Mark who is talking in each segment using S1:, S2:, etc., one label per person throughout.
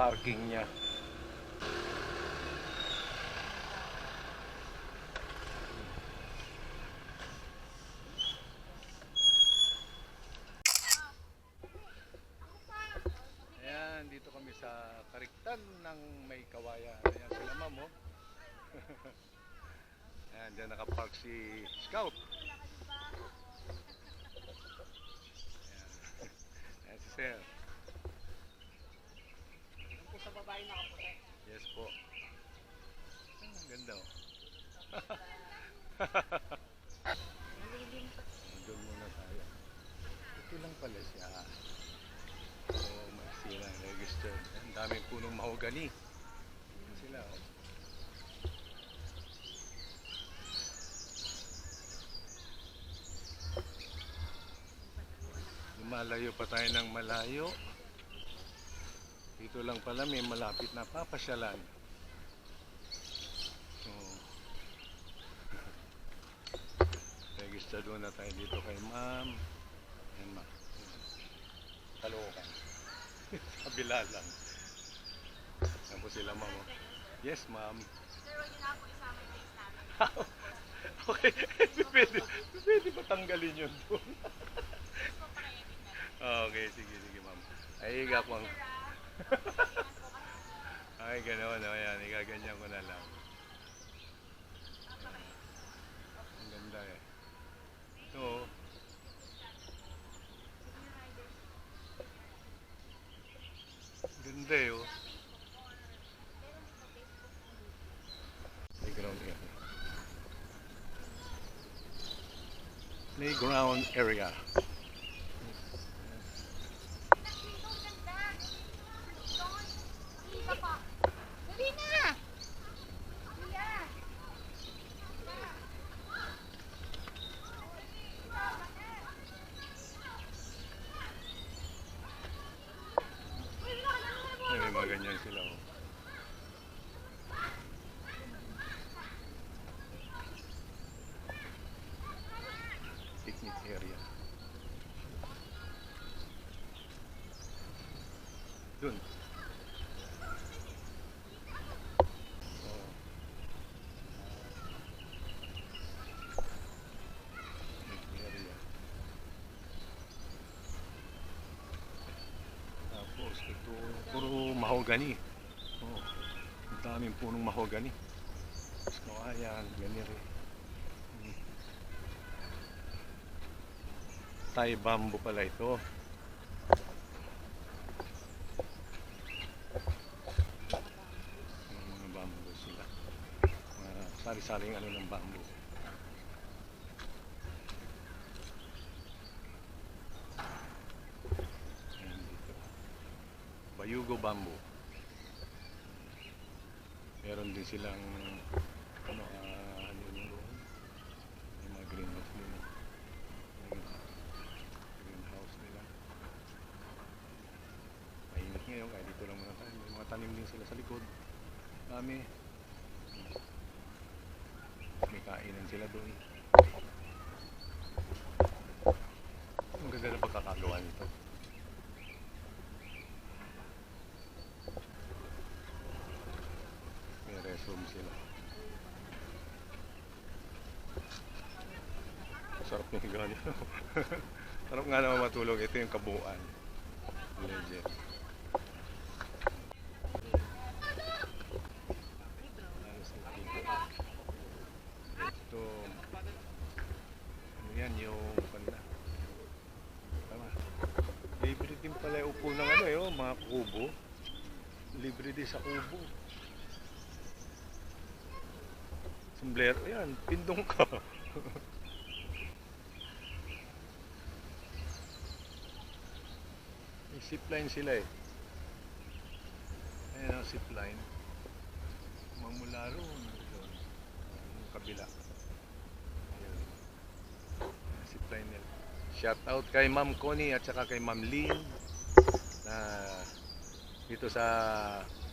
S1: Parking niya. Ayan, dito kami sa Kariktan ng May Kawayan. Ayan sila ma'am, oh. Ayan, dyan nakapark si Scout. Ayan. Ayan si Sir.
S2: Sa babae nakaputi.
S1: Yes po. Ang ganda oh. Doon muna tayo. Ito lang pala siya. Oo, may sila registered. Ang daming punong mahogani. Yan sila oh. Lumalayo pa tayo ng malayo. Dito lang pala may malapit na papasyalan. So, register doon na tayo dito kay ma'am. Yan ma'am. Kalokan. Kabila lang. Yan po sila ma'am. Yes ma'am.
S2: Sir, huwag niyo na ako isama yung face namin.
S1: okay. pwede, pwede ba tanggalin yun doon? okay, sige, sige ma'am. Ay, higa ko ang... Ay, gano'n, no? Yan, igaganyan ko na lang. Ang ganda eh. Ito, oh. Ganda eh, oh. Playground area. Playground area.
S2: Dali na! Kuya!
S1: Ay, may mga ganyan sila, oh. Picnic area. Dun. Oh. Picnic area. Tapos ito, puro mahogani. Oh, ang daming punong mahogani. Tapos kawayan, ganire. Hmm. Thai bamboo pala ito. Mga bamboo sila. Mga sari-saring ano ng bamboo. Ayan. Bayugo bamboo. Meron din silang ano, ah, ano yun doon? Yung mga greenhouse nila. Yung greenhouse nila. Mainit ngayon kaya dito lang muna tayo. May mga tanim din sila sa likod. Dami. May kainan sila doon. Ang ganda ng pagkakagawa nito. May resume sila. Sarap ng higa niya. Sarap nga naman matulog. Ito yung kabuuan. Tigo? Ito. Ano yan? Yung. Tama. Libre din pala yung upo ng ano eh, oh, mga kubo. Libre din sa kubo. Sombrero yan, pindong ka. May zipline sila eh. Ayan ang zipline. Mamula roon. Yung kabila. Ayan, Zipline nila. Shout out kay Ma'am Connie at saka kay Ma'am Lynn na dito sa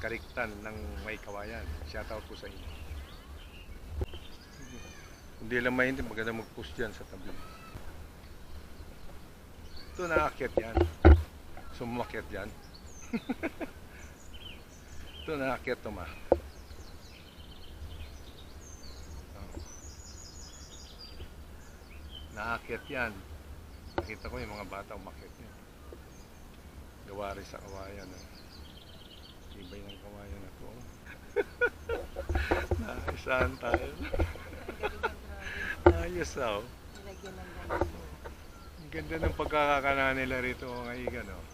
S1: Kariktan ng May Kawayan. Shout out po sa inyo. Hindi lang mainit, maganda mag-post dyan sa tabi. Ito nakakit yan. Sumakit yan. Ito naakyat to ma. Oh. Naakyat yan. Nakita ko yung mga bata umakyat yan. Gawa rin sa kawayan. Eh. Ibay ng kawayan na to. Naisahan tayo. Ayos ah. oh. Ang ganda ng pagkakakana nila rito mga igan, oh.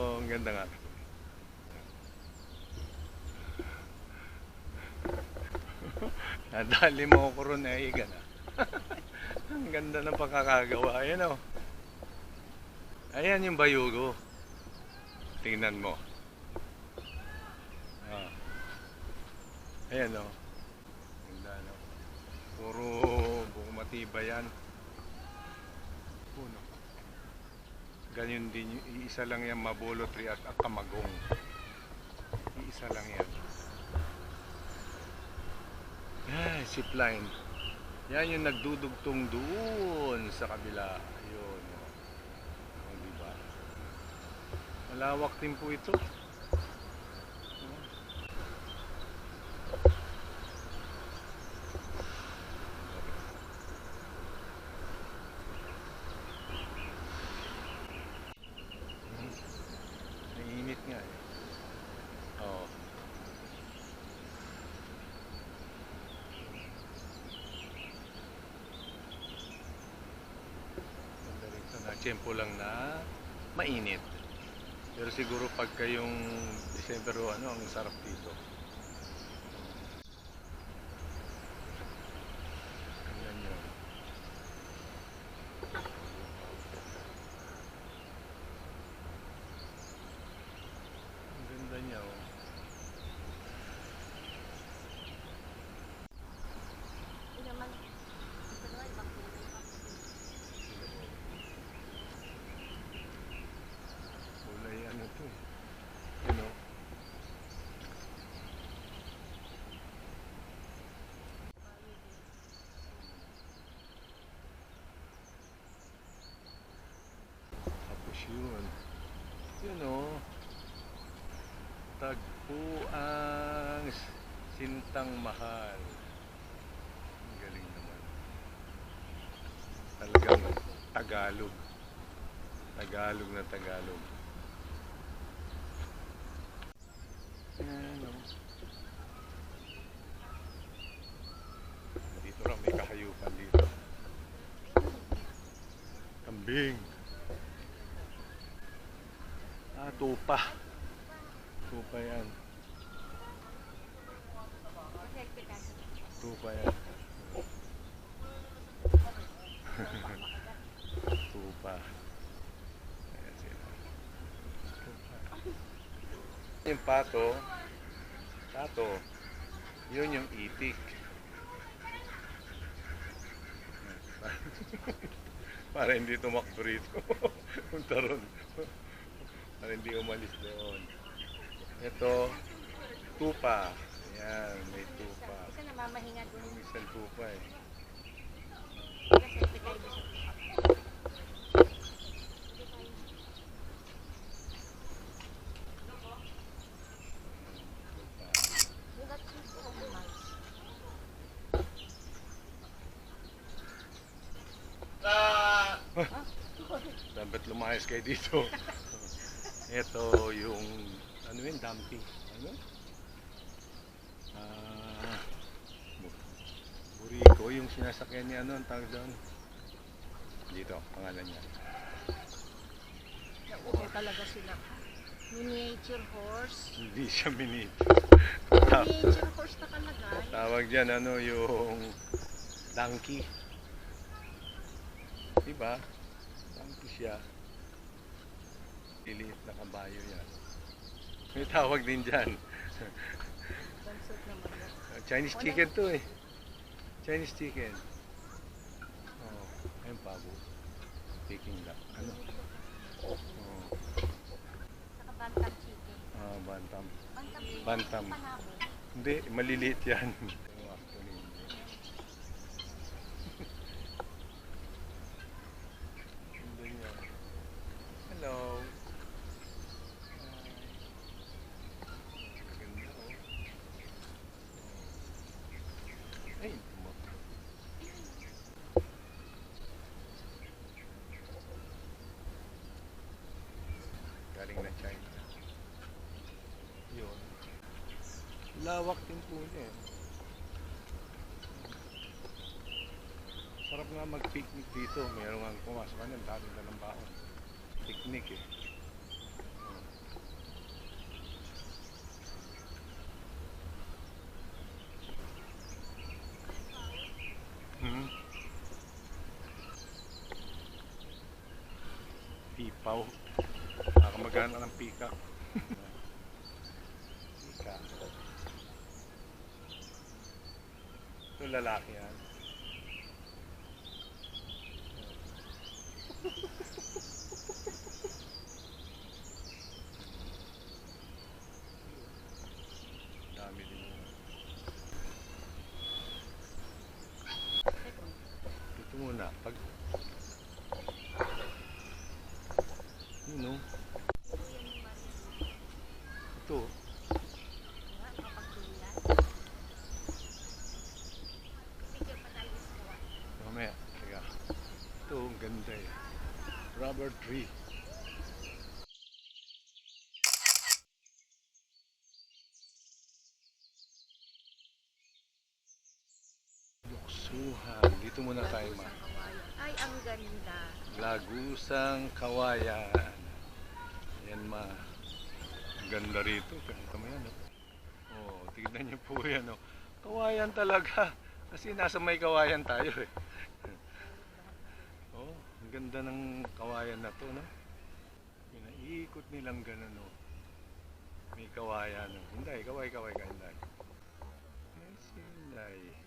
S1: Oh, ang ganda nga. Nadali mo ko ron na igan, ah. ang ganda ng pagkakagawa. Ayan, oh. Ayan yung bayugo. Tingnan mo. Ah. Ayan, oh. Puro buong matibay yan. Puno. Ganyan din, iisa lang yan mabolo tree at, at kamagong. Iisa lang yan. Ay, zipline. Yan yung nagdudugtong doon sa kabila. Ayun. Oh. Oh, di ba? Malawak din po ito. Oh. Nainit nga eh. Oo. Ganda rito na. Tiyempo lang na mainit. Pero siguro pagka yung December o ano, ang sarap dito. Ganyan yun. Ang ganda niya oh.
S2: Ito naman, ito naman, ibang kulay pa.
S1: Kulay ano to eh. Ano? Tapos yun. Yun oh. Tagpo ang sintang mahal. Ang galing naman. Talagang Tagalog. Tagalog na Tagalog. Ayan, oh. Dito lang may kahayupan dito. Kambing. Ah, tupa. Tupa yan.
S2: Kasi.
S1: Tupa yan. Tupa. Ayan sila. Yung pato, pato, yun yung itik. Para hindi tumakbo rito. Punta ron. Para hindi umalis doon. Ito, tupa. Yan, may tupa.
S2: Isa namamahinga doon.
S1: Yung isang tupa eh.
S2: Mice?
S1: Dapat lumayas kayo dito. Ito yung, ano yun, dumping. Ano? Ah, bu- buriko, yung sinasakyan ni ano, ang tawag doon. Dito, pangalan niya.
S2: Nauupo talaga sila. Miniature horse.
S1: Hindi siya minit.
S2: Miniature horse na kalagay.
S1: Tawag dyan, ano, yung donkey. Diba? Donkey siya. Iliit na kabayo yan. May tawag din dyan. Chinese chicken to eh. Chinese chicken. Oh, ayun pabo. Peking duck. Ano? Oh,
S2: Saka bantam chicken.
S1: ah, bantam.
S2: Bantam chicken.
S1: Bantam. Hindi, maliliit yan. Oh, actually, hindi. Ganda niya. Hello. Hi. galing na China. Yun. Lawak din po niya eh. Sarap nga mag-picnic dito. Meron nga pumasok ka niyan, dami na ng baon. Picnic eh. Hmm. Pipaw. Nakamagana ng pika. Ito lalaki yan. Dami din yun. Ito muna. Pag... Yun o. Ito. Mamaya. Teka. Ito, ang ganda eh. Rubber tree. Luksuhan. Dito muna tayo ma.
S2: Ay, ang ganda.
S1: Lagusang Kawayan. Yan ma. Ang Ganda rito. Ganito mo yan. Oh. oh, tignan niyo po yan. Oh. Kawayan talaga. Kasi nasa may kawayan tayo eh. Ganda ng kawayan na to, no? Pinaiikot nilang ganun, oh. May kawayan, oh. Hindi, kaway, kaway ka, hindi. Yes, hindi.